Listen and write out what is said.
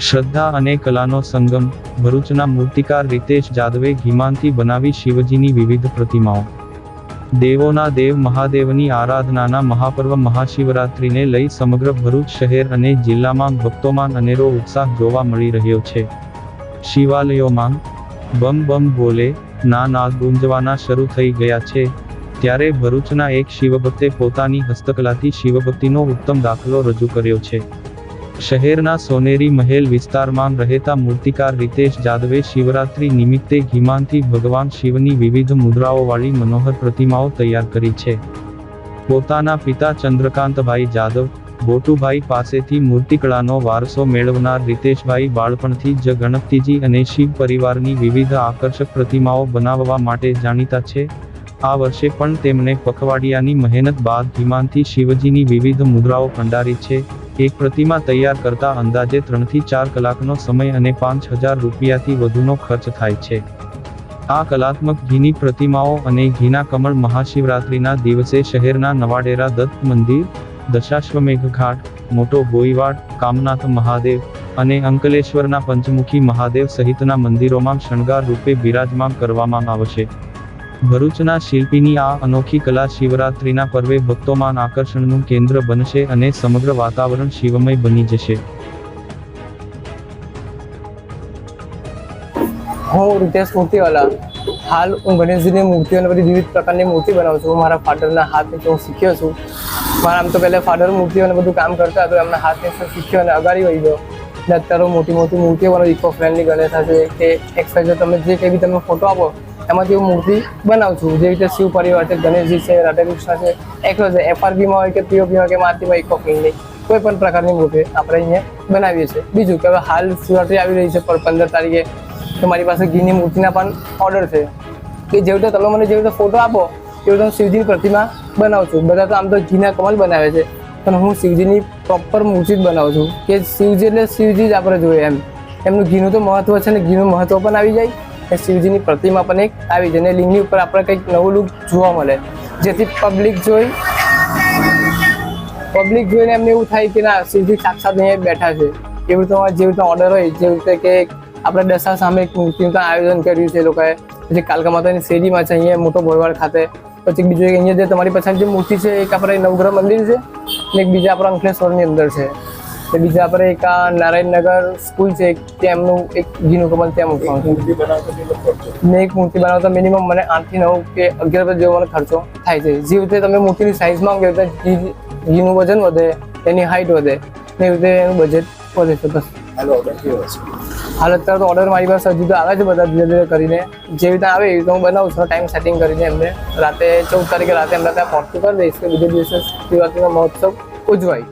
શ્રદ્ધા અને કલાનો સંગમ, ભરૂચના મૂર્તિકાર રીતેશ જાદવે ઘીમાનથી બનાવી શિવજીની વિવિધ પ્રતિમાઓ. દેવોના દેવ મહાદેવની આરાધનાના મહાપર્વ મહાશિવરાત્રિને લઈ સમગ્ર ભરૂચ શહેર અને જિલ્લામાં ભક્તોમાં અનેરો ઉત્સાહ જોવા મળી રહ્યો છે. શિવાલયોમાં બમ બમ બોલે, ના નાદ ગુંજવાના શરૂ થઈ ગયા છે. ત્યારે ભરૂચના એક શિવભક્તે પોતાની હસ્તકલાથી શિવભક્તિનો ઉત્તમ દાખલો રજૂ કર્યો છે. શહેરના સોનેરી મહેલ વિસ્તારમાં રહેતા મૂર્તિકાર રીતેશ જાદવે શિવરાત્રી નિમિત્તે ઘીમાનથી ભગવાન શિવની વિવિધ મુદ્રાઓવાળી મનોહર પ્રતિમાઓ તૈયાર કરી છે. પોતાના પિતા ચંદ્રકાંતભાઈ જાદવ, બોટુભાઈ પાસેથી મૂર્તિકળાનો વારસો મેળવનાર રીતેશભાઈ બાળપણથી જ ગણપતિજી અને શિવ પરિવારની વિવિધ આકર્ષક પ્રતિમાઓ બનાવવા માટે જાણીતા છે. આ વર્ષે પણ તેમણે પખવાડિયાની મહેનત બાદ ધીમાનથી શિવજીની વિવિધ મુદ્રાઓ કંડારી છે. એક પ્રતિમા તૈયાર કરતા અંદાજે ત્રણથી ચાર કલાકનો સમય અને પાંચ હજાર રૂપિયાથી વધુનો ખર્ચ થાય છે. આ કલાત્મક ઘીની પ્રતિમાઓ અને ઘીના કમળ મહાશિવરાત્રિના દિવસે શહેરના નવાડેરા દત્ત મંદિર, દશાશ્વમેઘ ઘાટ, મોટો ગોઈવાડ, કામનાથ મહાદેવ અને અંકલેશ્વરના પંચમુખી મહાદેવ સહિતના મંદિરોમાં શણગાર રૂપે બિરાજમાન કરવામાં આવશે. ભરૂચના શિલ્પીની આ અનોખી કલા શિવરાત્રિના પર્વે ભક્તોમાં આકર્ષણનું કેન્દ્ર બનશે અને સમગ્ર વાતાવરણ શિવમય બની જશે. હું રિતેશ મૂર્તિવાલા. હાલ હું ગણેશજીની મૂર્તિઓને બધી વિવિધ પ્રકારની મૂર્તિ બનાવું છું. મારા ફાધરના હાથથી હું શીખ્યો છું. મારા આમ તો પહેલાં ફાધર મૂર્તિઓને બધું કામ કરતા તો એમના હાથને શીખ્યો અને અગાડી વહી ગયો. અને અત્યારે મોટી મોટી મૂર્તિઓ બનાવું ઇકો ફ્રેન્ડલી ગણેશ હશે, કે એક્સપાઇઝ તમે જે કંઈ બી તમે ફોટો આપો એમાંથી હું મૂર્તિ બનાવું છું જેવી રીતે શિવ પરિવાર છે, ગણેશજી છે રાધાકૃષ્ણ છે, એકલો છે એફઆરબીમાં હોય કે પીઓપીમાં કે માતીમાં ઇકો ફ્રેન્ડલી કોઈ પણ પ્રકારની મૂર્તિ આપણે અહીંયા બનાવીએ છીએ. બીજું કે હવે હાલ શિવરાત્રી આવી રહી છે પર પંદર તારીખે તો મારી પાસે ઘીની મૂર્તિના પણ ઓર્ડર છે. કે જેવી રીતે તમે મને જેવી રીતે ફોટો આપો એવી રીતે હું શિવજીની પ્રતિમા બનાવું છું. બધા તો આમ તો ઘીના કમલ બનાવે છે. પણ હું શિવજીની પ્રોપર મૂર્તિ જ બનાવું છું. કે શિવજી એટલે શિવજી જ આપણે જોઈએ એમ. એમનું ઘીનું તો મહત્વ છે ને ઘીનું મહત્વ પણ આવી જાય. અને શિવજીની પ્રતિમા પણ એક આવી જાય અને લિંગની ઉપર આપણે કંઈક નવું લુક જોવા મળે. જેથી પબ્લિક જોઈ પબ્લિક જોઈને એમને એવું થાય કે ના, શિવજી સાક્ષાત અહીંયા બેઠા છે. એવી રીતે જેવી રીતે ઓર્ડર હોય, જેવી રીતે કે આપણે દશા સામે એક મૂર્તિનું આયોજન કર્યું છે એ લોકોએ. પછી કાલકા માતાની શેરીમાં છે, અહીંયા મોટો ભોયવાડ ખાતે. પછી બીજું એક અહીંયા જે તમારી પાછળ જે મૂર્તિ છે, એક આપણે નવગ્રહ મંદિર છે અને એક બીજા આપણા અંકલેશ્વરની અંદર છે. ને બીજા આપણે એક આ નારાયણનગર સ્કૂલ છે એમનું એક ઘીનું કમલ ત્યાં મૂકવાનું છે. ને એક મૂર્તિ બનાવતા મિનિમમ મને આઠથી નવ કે અગિયાર રૂપિયા જેવો મને ખર્ચો થાય છે. જે રીતે તમે મૂર્તિની સાઇઝમાં કે રીતે ઘીનું વજન વધે એની હાઇટ વધે ને એવી રીતે એનું બજેટ વધે છે બસ. હાલ અત્યારે તો ઓર્ડર મારી પાસે હજુ તો આવે છે બધા ધીરે ધીરે કરીને. જે રીતે આવે એવી રીતે હું બનાવું છું ટાઈમ સેટિંગ કરીને એમને. રાતે ચૌદ તારીખે રાતે એમને ત્યાં પહોંચતું કરી દઈશ કે બીજે દિવસે શિવરાત્રીનો મહોત્સવ ઉજવાય.